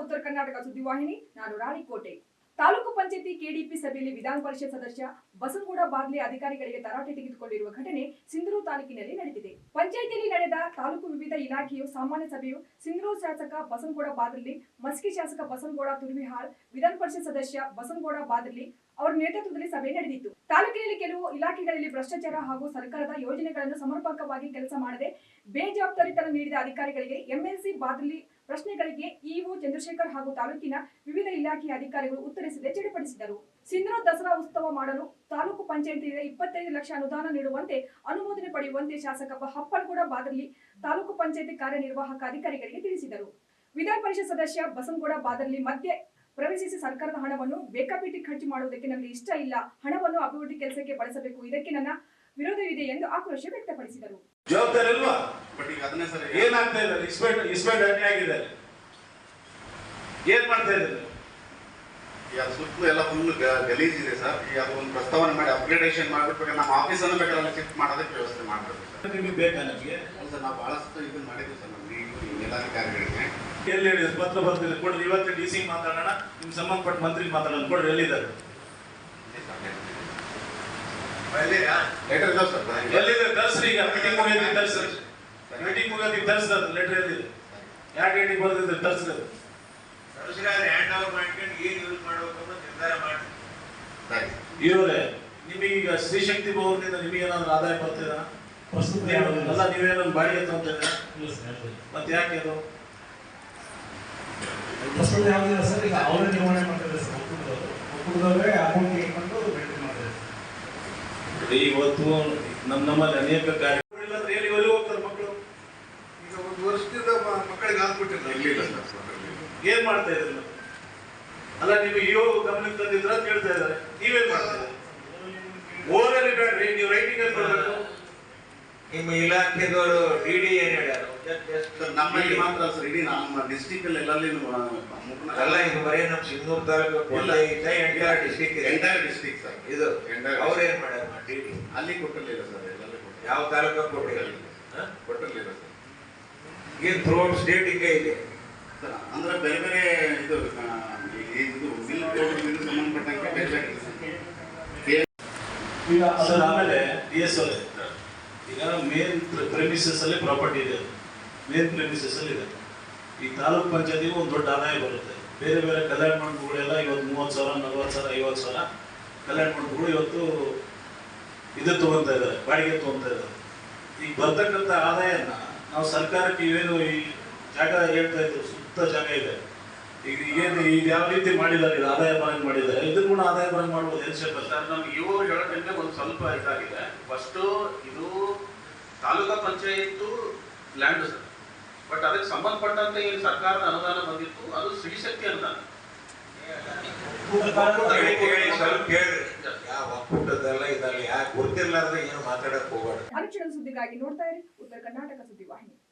ಉತ್ತರ ಕರ್ನಾಟಕ ಸುದ್ದಿವಾಹಿನಿ ನಾನು ರಾಣಿಕೋಟೆ ತಾಲೂಕು ಪಂಚಾಯತಿ ಕೆಡಿಪಿ ಸಭೆಯಲ್ಲಿ ವಿಧಾನ ಪರಿಷತ್ ಸದಸ್ಯ ಬಸನಗೌಡ ಬಾಗ್ಲಿ ಅಧಿಕಾರಿಗಳಿಗೆ ತರಾಟೆ ತೆಗೆದುಕೊಂಡಿರುವ ಘಟನೆ ಸಿಂಧೂರು ತಾಲೂಕಿನಲ್ಲಿ ನಡೆದಿದೆ. ಪಂಚಾಯಿತಿಯಲ್ಲಿ ನಡೆದ ತಾಲೂಕು ವಿವಿಧ ಇಲಾಖೆಯು ಸಾಮಾನ್ಯ ಸಭೆಯು ಸಿಂಧೂರು ಶಾಸಕ ಬಸನಗೌಡ ಬಾದಲ್ಲಿ ಮಸ್ಕಿ ಶಾಸಕ ಬಸನಗೌಡ ತುರ್ವಿಹಾಳ್ ವಿಧಾನ ಪರಿಷತ್ ಸದಸ್ಯ ಬಸನಗೌಡ ಬಾದರ್ಲಿ ಅವರ ನೇತೃತ್ವದಲ್ಲಿ ಸಭೆ ನಡೆದಿತ್ತು. ತಾಲೂಕಿನಲ್ಲಿ ಕೆಲವು ಇಲಾಖೆಗಳಲ್ಲಿ ಭ್ರಷ್ಟಾಚಾರ ಹಾಗೂ ಸರ್ಕಾರದ ಯೋಜನೆಗಳನ್ನು ಸಮರ್ಪಕವಾಗಿ ಕೆಲಸ ಮಾಡದೆ ಬೇಜವಾಬ್ದಾರಿತನ ನೀಡಿದ ಅಧಿಕಾರಿಗಳಿಗೆ ಎಂಎಲ್ಸಿ ಬಾದಲ್ಲಿ ಪ್ರಶ್ನೆಗಳಿಗೆ ಇಒ ಚಂದ್ರಶೇಖರ್ ಹಾಗೂ ತಾಲೂಕಿನ ವಿವಿಧ ಇಲಾಖೆಯ ಅಧಿಕಾರಿಗಳು ಉತ್ತರಿಸದೆ ಚಡಿಪಡಿಸಿದರು. ಸಿಂಧೂರು ದಸರಾ ಉತ್ಸವ ಮಾಡಲು ತಾಲೂಕು ಪಂಚಾಯತಿಗೆ ಇಪ್ಪತ್ತೈದು ಲಕ್ಷ ಅನುದಾನ ನೀಡುವಂತೆ ಅನುಮೋದನೆ ಪಡೆಯುವಂತೆ ಶಾಸಕ ಹಪ್ಪನಗೌಡ ಬಾದರ್ಲಿ ತಾಲೂಕು ಪಂಚಾಯತಿ ಕಾರ್ಯನಿರ್ವಾಹಕ ಅಧಿಕಾರಿಗಳಿಗೆ ತಿಳಿಸಿದರು ವಿಧಾನ ಪರಿಷತ್ ಸದಸ್ಯ ಬಸನಗೌಡ ಬಾದರ್ಲಿ ಮಧ್ಯೆ ಪ್ರವೇಶಿಸಿ ಸರ್ಕಾರದ ಹಣವನ್ನು ಬೇಕಾಪೀಟಿ ಖರ್ಚು ಮಾಡುವುದಕ್ಕೆ ನನಗೆ ಇಷ್ಟ ಇಲ್ಲ ಹಣವನ್ನು ಅಭಿವೃದ್ಧಿ ಕೆಲಸಕ್ಕೆ ಬಳಸಬೇಕು ಇದಕ್ಕೆ ನನ್ನ ವಿರೋಧವಿದೆ ಎಂದು ಆಕ್ರೋಶ ವ್ಯಕ್ತಪಡಿಸಿದರು ಜವಾಬ್ದಾರಿ ಏನ್ ಮಾಡ್ತಾ ಈಗ ಸುತ್ತಲೂ ಎಲ್ಲ ಫುಲ್ ಗಲೀಜ್ ಇದೆ ಸರ್. ಈಗ ಅದು ಒಂದು ಪ್ರಸ್ತಾವನೆ ಮಾಡಿ ಅಪ್ಗ್ರೇಡೇಷನ್ ಮಾಡಿಬಿಟ್ಟು ನಮ್ಮ ಆಫೀಸ್ ಅನ್ನು ಬೇಕಾದ್ರೆ ಶಿಫ್ಟ್ ಮಾಡೋದಕ್ಕೆ ವ್ಯವಸ್ಥೆ ಮಾಡಬೇಕು ಸರ್. ನಿಮಗೆ ಬೇಕಾ ನಮಗೆ? ಅಲ್ಲ ಸರ್ ನಾವು ಭಾಳಷ್ಟು ಇದನ್ನ ಮಾಡಿದ್ವಿ ಸರ್ ನಮ್ಗೆ ಮೇಲಾಧಿಕಾರಿಗಳಿಗೆ. ಎಲ್ಲಿ ಹೇಳಿದ್ರು? ಪತ್ರ ಬರ್ತಿದೆ ಕೊಡ್ರಿ ಇವತ್ತು ಡಿ ಸಿ ಮಾತಾಡೋಣ. ನಿಮ್ಗೆ ಸಂಬಂಧಪಟ್ಟ ಮಂತ್ರಿಗೆ ಮಾತಾಡೋಣ. ಕೊಡ್ರಿ ಎಲ್ಲಿದ್ದಾರೆ? ಲೆಟರ್ ಇದಾವೆ ಸರ್ ಎಲ್ಲಿದೆ? ತರ್ಸ್ರಿ ಈಗ. ಮೀಟಿಂಗ್ ಮುಗಿಯೋದಿ ತರ್ಸ್ರಿ ಮೀಟಿಂಗ್ ಮುಗಿಯೋದಿ ತರ್ಸ್ದ ಲೆಟರ್ ಎಲ್ಲಿದೆ? ಯಾಕೆ ಹೇಳಿ ಬರ್ದಿದ್ರೆ ತರ್ಸ್ರಿ ಹ್ಯಾಂಡ್ ಓವರ್ ಮಾಡ್ಕೊಂಡು ಏನ್ ಯೂಸ್ ಮಾಡ್ಬೇಕು ಅನ್ನೋ ನಿರ್ಧಾರ ಮಾಡಿ ಸರಿ ಇವರೇ ನಿಮಗೀಗ ಸ್ತ್ರೀಶಕ್ತಿ ಭವನದಿಂದ ನಿಮಗೆ ಏನಾದ್ರು ಆದಾಯ ಬರ್ತಿದ ಅಲ್ಲ ನೀವೇನಾದ್ರು ಬಾಡಿಗೆ ತಗೊಂತೀರ? ಮತ್ತೆ ಯಾಕೆ ಅದು ಪ್ರಸ್ತುತ ಯಾವುದಿಲ್ಲ ಸರ್ ಈಗ ಅವರೇ ನಿರ್ವಹಣೆ ಮಾಡ್ತಾರೆ ಸರ್ ಒಕ್ಕೂಟದವರು. ಒಕ್ಕೂಟದವರೇ ಅಕೌಂಟ್ ಇಟ್ಕೊಂಡು ಮೇಂಟೈನ್ ಮಾಡ್ತಾರೆ ಇವತ್ತು ನಮ್ಮ ನಮ್ಮಲ್ಲಿ ಅನೇಕ ಕಾರ್ಯ ಇಲ್ಲಾಂದ್ರೆ ಎಲ್ಲಿ ಒಲಿ ಹೋಗ್ತಾರೆ ಮಕ್ಕಳು ಈಗ ಒಂದು ವರ್ಷದಿಂದ ಮಕ್ಕಳಿಗೆ ಹಾಕ್ಬಿಟ್ಟಿಲ್ಲ. ಏನ್ ಮಾಡ್ತಾ ಇದ್ರಿ ಮತ್ತೆ? ಅಲ್ಲ ನೀವು ಯೋ ಗಮನಕ್ಕೆ ತಂದಿದ್ರ ಅಂತ ಹೇಳ್ತಾ ಇದ್ದಾರೆ. ನೀವೇನ್ ಮಾಡ್ತೀರಾ? ಓರಲ್ಲಿ ಬೇಡ್ರಿ ನೀವು ರೈಟಿಂಗ್ ಅಲ್ಲಿ ಕೊಡಬೇಕು ನಿಮ್ಮ ಇಲಾಖೆದವರು ಡಿ ಡಿ ಏನ್ ಹೇಳ್ಯಾರ? ನಮ್ಮಲ್ಲಿ ಮಾತ್ರ ಸರ್ ಇಡೀ ನಮ್ಮ ಡಿಸ್ಟಿಕ್ ಅಲ್ಲಿ ಎಲ್ಲಲ್ಲಿ ಅಲ್ಲ ಇದು ಬರೀ ನಮ್ಮ Sindhur taluk entire district entire district sir. ಇದು ಅವ್ರು. ಏನ್ ಮಾಡ್ಯಾರ ಡಿ ಡಿ ಅಲ್ಲಿ ಕೊಟ್ಟಿರಲಿಲ್ಲ ಸರ್ ಎಲ್ಲಲ್ಲಿ ಕೊಟ್ಟಿಲ್ಲ ಯಾವ ತಾಲೂಕು ಕೊಟ್ಟಿಲ್ಲ? ಕೊಟ್ಟಿರಲಿಲ್ಲ ಸರ್. ಏನ್ ಥ್ರೂಔಟ್ ಸ್ಟೇಟ್ ಹಿಂಗೆ ಇದೆ? ಸರ್ ಅಂದ್ರೆ ಬೇರೆ ಬೇರೆ ಇದು ಈಗ ಅದರ ಆಮೇಲೆ ಡಿ ಎಸ್ ಎಲ್ ಈಗ ಮೇನ್ ಪ್ರೆಮಿಸಸ್ ಅಲ್ಲಿ ಪ್ರಾಪರ್ಟಿ ಇದೆ ಮೇನ್ ಪ್ರೆಮಿಸಸ್ ಅಲ್ಲಿ ಇದೆ. ಈ ತಾಲೂಕ್ ಪಂಚಾಯತಿಗೆ ಒಂದು ದೊಡ್ಡ ಆದಾಯ ಬರುತ್ತೆ. ಬೇರೆ ಬೇರೆ ಕಲ್ಯಾಣ ಮಂಟಪಗಳೆಲ್ಲ ಇವತ್ತು ಮೂವತ್ತು ಸಾವಿರ, ನಲ್ವತ್ತು ಸಾವಿರ, ಐವತ್ತು ಸಾವಿರ ಕಲ್ಯಾಣ ಮಂಟಪಗಳು ಇವತ್ತು ಇದು ತಗೊಂತಾ ಇದ್ದಾರೆ, ಬಾಡಿಗೆ ತಗೊಂತಾ ಇದ್ದಾರೆ. ಈಗ ಬರ್ತಕ್ಕಂಥ ಆದಾಯನ ನಾವು ಸರ್ಕಾರಕ್ಕೆ ಏನು ಈ ಜಾಗ ಹೇಳ್ತಾ ಇದ್ರು, ಸುತ್ತ ಜಾಗ ಇದೆ. ಈಗ ಏನು ಈಗ ಯಾವ ರೀತಿ ಮಾಡಿದ್ದಾರೆ ಇದು ಆದಾಯ ಬರಂಗ್ ಮಾಡಿದ್ದಾರೆ ಇದನ್ನು ಕೂಡ ಆದಾಯ ಬರಂಗ್ ಮಾಡ್ಬೋದು ಏನು ಶೇಖರ್ ಸರ್ ನಮ್ಗೆ ಇವರು ಹೇಳೋದ್ರಿಂದ ಒಂದು ಸ್ವಲ್ಪ ಇದಾಗಿದೆ. ಫಸ್ಟು ಇದು taluka panchayat land sir. But ಅದಕ್ಕೆ ಸಂಬಂಧಪಟ್ಟಂತೆ ಏನು ಸರ್ಕಾರದ ಅನುದಾನ ಬಂದಿತ್ತು. ಅದು ಶ್ರೀಶಕ್ತಿ ಅನುದಾನ. ಹೇಳಿ ಕೇಳಿ ಸ್ವಲ್ಪ ಕೇಳ್ರಿ ಯಾವ ಒಕ್ಕೂಟದಲ್ಲ ಇದಲ್ಲ ಯಾಕೆ ಗೊತ್ತಿರ್ಲಾರ್ದೆ ಏನು ಮಾತಾಡಕ್ ಹೋಗ್ಬೇಡ. ಅನುಕ್ಷಣದ ಸುದ್ದಿಗಾಗಿ ನೋಡ್ತಾ ಇರಿ. ಉತ್ತರ ಕರ್ನಾಟಕ